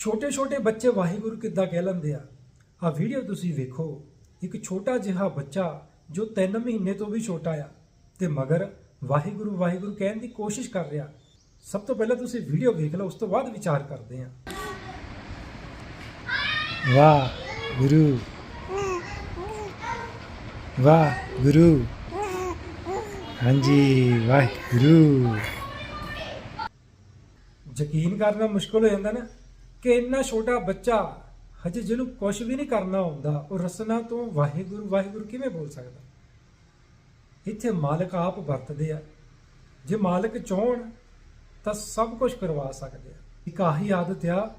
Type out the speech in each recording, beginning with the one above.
ਛੋਟੇ ਛੋਟੇ ਬੱਚੇ ਵਾਹਿਗੁਰੂ ਕਿੱਦਾਂ ਕਹਿ ਲੈਂਦੇ ਆ? ਆ ਵੀਡੀਓ ਤੁਸੀਂ ਵੇਖੋ। ਇੱਕ ਛੋਟਾ ਜਿਹਾ ਬੱਚਾ ਜੋ 3 ਮਹੀਨੇ ਤੋਂ ਵੀ ਛੋਟਾ ਆ ਤੇ ਮਗਰ ਵਾਹਿਗੁਰੂ ਵਾਹਿਗੁਰੂ ਕਹਿਣ ਦੀ ਕੋਸ਼ਿਸ਼ ਕਰ ਰਿਹਾ। ਸਭ ਤੋਂ ਪਹਿਲਾਂ ਤੁਸੀਂ ਵੀਡੀਓ ਵੇਖ ਲਓ, ਉਸ ਤੋਂ ਬਾਅਦ ਵਿਚਾਰ ਕਰਦੇ ਆ। ਵਾਹ, ਗੁਰੂ। ਵਾਹ, ਗੁਰੂ। ਹਾਂਜੀ, ਵਾਹਿਗੁਰੂ। ਯਕੀਨ ਕਰਨਾ ਮੁਸ਼ਕਲ ਹੋ ਜਾਂਦਾ ਨਾ। ਕਿ ਇੰਨਾ ਛੋਟਾ ਬੱਚਾ ਹਜੇ ਜਿਹਨੂੰ ਕੁਝ ਵੀ ਨਹੀਂ ਕਰਨਾ ਆਉਂਦਾ, ਉਹ ਰਸਨਾ ਤੋਂ ਵਾਹਿਗੁਰੂ ਵਾਹਿਗੁਰੂ ਕਿਵੇਂ ਬੋਲ ਸਕਦਾ? ਇੱਥੇ ਮਾਲਕ ਆਪ ਵਰਤਦੇ ਆ। ਜੇ ਮਾਲਕ ਚਾਹਣ, ਤਾਂ ਸਭ ਕੁਝ ਕਰਵਾ ਸਕਦੇ ਆ। ਇੱਕ ਆਹੀ ਆਦਤ ਆ,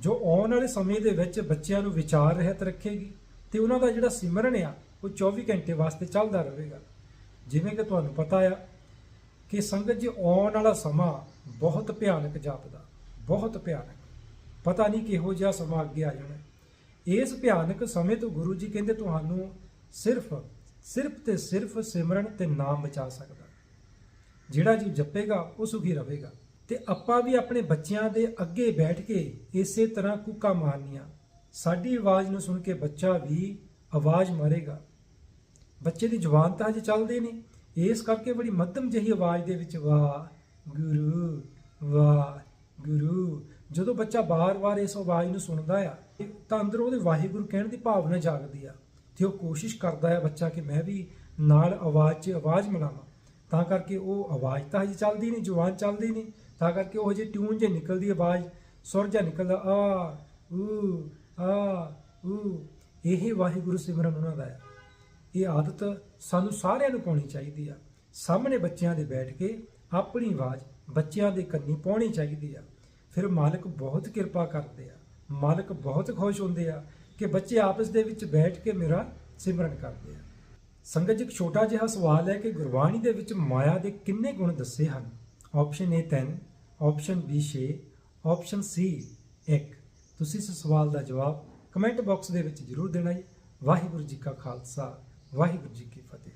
ਜੋ ਆਉਣ ਵਾਲੇ ਸਮੇਂ ਦੇ ਵਿੱਚ ਬੱਚਿਆਂ ਨੂੰ ਵਿਚਾਰ ਰਹਿਤ ਰੱਖੇਗੀ ਤੇ ਉਹਨਾਂ ਦਾ ਜਿਹੜਾ ਸਿਮਰਨ ਆ, ਉਹ 24 ਘੰਟੇ ਵਾਸਤੇ ਚੱਲਦਾ ਰਹੇਗਾ। ਜਿਵੇਂ ਕਿ ਤੁਹਾਨੂੰ ਪਤਾ ਆ ਕਿ ਸੰਗਤ ਜੀ ਆਉਣ ਵਾਲਾ ਸਮਾਂ ਬਹੁਤ ਭਿਆਨਕ ਜਾਪਦਾ, ਬਹੁਤ ਭਿਆਨਕ। ਪਤਾ ਨਹੀਂ ਕਿਹੋ ਜਿਹਾ ਸਮਾਂ ਅੱਗੇ ਆ ਜਾਣਾ। ਇਸ ਭਿਆਨਕ ਸਮੇਂ ਤੋਂ ਗੁਰੂ ਜੀ ਕਹਿੰਦੇ ਤੁਹਾਨੂੰ ਸਿਰਫ ਸਿਰਫ ਤੇ ਸਿਰਫ ਸਿਮਰਨ ਤੇ ਨਾਮ ਬਚਾ ਸਕਦਾ। ਜਿਹੜਾ ਜੀ ਜਪੇਗਾ, ਉਹ ਸੁਖੀ ਰਹੇਗਾ। ਤੇ ਆਪਾਂ ਵੀ ਆਪਣੇ ਬੱਚਿਆਂ ਦੇ ਅੱਗੇ ਬੈਠ ਕੇ ਇਸੇ ਤਰ੍ਹਾਂ ਕੂਕਾ ਮਾਰਨੀਆਂ। ਸਾਡੀ ਆਵਾਜ਼ ਨੂੰ ਸੁਣ ਕੇ ਬੱਚਾ ਵੀ ਆਵਾਜ਼ ਮਾਰੇਗਾ। ਬੱਚੇ ਦੀ ਜ਼ੁਬਾਨ ਤਾਂ ਹਜੇ ਚੱਲਦੀ ਨਹੀਂ। ਇਸ ਕਰਕੇ ਬੜੀ ਮੱਧਮ ਜਿਹੀ ਆਵਾਜ਼ ਦੇ ਵਿੱਚ ਵਾਹ ਗੁਰੂ ਵਾਹ ਗੁਰੂ ਜਦੋਂ ਬੱਚਾ ਬਾਰ-ਬਾਰ ਇਸ ਆਵਾਜ਼ ਨੂੰ ਸੁਣਦਾ ਆ ਤਾਂ ਅੰਦਰ ਉਹਦੇ ਵਾਹਿਗੁਰੂ ਕਹਿਣ ਦੀ ਭਾਵਨਾ ਜਾਗਦੀ ਆ ਤੇ ਉਹ ਕੋਸ਼ਿਸ਼ ਕਰਦਾ ਆ ਬੱਚਾ ਕਿ ਮੈਂ ਵੀ ਨਾਲ ਆਵਾਜ਼ 'ਚ ਆਵਾਜ਼ ਮਿਲਾਵਾਂ। ਤਾਂ ਕਰਕੇ ਉਹ ਆਵਾਜ਼ ਤਾਂ ਹਜੇ ਚੱਲਦੀ ਨਹੀਂ, ਜ਼ੁਬਾਨ ਚੱਲਦੀ ਨਹੀਂ, ਤਾਂ ਕਰਕੇ ਉਹ ਹਜੇ ਟਿਊਨ ਜੇ ਨਿਕਲਦੀ ਆਵਾਜ਼, ਸੁਰ ਜਿਹਾ ਨਿਕਲਦਾ, ਆ ਊ ਆ ਊ ਇਹ ਵਾਹਿਗੁਰੂ ਸਿਮਰਨ ਉਹਨਾਂ ਦਾ ਹੈ ਇਹ ਆਦਤ ਸਾਨੂੰ ਸਾਰਿਆਂ ਨੂੰ ਪਾਉਣੀ ਚਾਹੀਦੀ ਆ। ਸਾਹਮਣੇ ਬੱਚਿਆਂ ਦੇ ਬੈਠ ਕੇ ਆਪਣੀ ਆਵਾਜ਼ ਬੱਚਿਆਂ ਦੇ ਕੰਨੀ ਪਾਉਣੀ ਚਾਹੀਦੀ ਆ। ਫਿਰ ਮਾਲਕ ਬਹੁਤ ਕਿਰਪਾ ਕਰਦੇ ਆ। ਮਾਲਕ ਬਹੁਤ ਖੁਸ਼ ਹੁੰਦੇ ਆ ਕਿ ਬੱਚੇ ਆਪਸ ਦੇ ਵਿੱਚ ਬੈਠ ਕੇ ਮੇਰਾ ਸਿਮਰਨ ਕਰਦੇ ਆ। ਸੰਗਤ ਜੀ, ਇੱਕ ਛੋਟਾ ਜਿਹਾ ਸਵਾਲ ਹੈ ਕਿ ਗੁਰਬਾਣੀ ਦੇ ਵਿੱਚ ਮਾਇਆ ਦੇ ਕਿੰਨੇ ਗੁਣ ਦੱਸੇ ਹਨ? Option A 3 option B 6 option C 1 ਤੁਸੀਂ ਇਸ ਸਵਾਲ ਦਾ ਜਵਾਬ ਕਮੈਂਟ ਬਾਕਸ ਦੇ ਵਿੱਚ ਜ਼ਰੂਰ ਦੇਣਾ ਜੀ। ਵਾਹਿਗੁਰੂ ਜੀ ਕਾ ਖਾਲਸਾ, ਵਾਹਿਗੁਰੂ ਜੀ ਕੀ ਫਤਿਹ।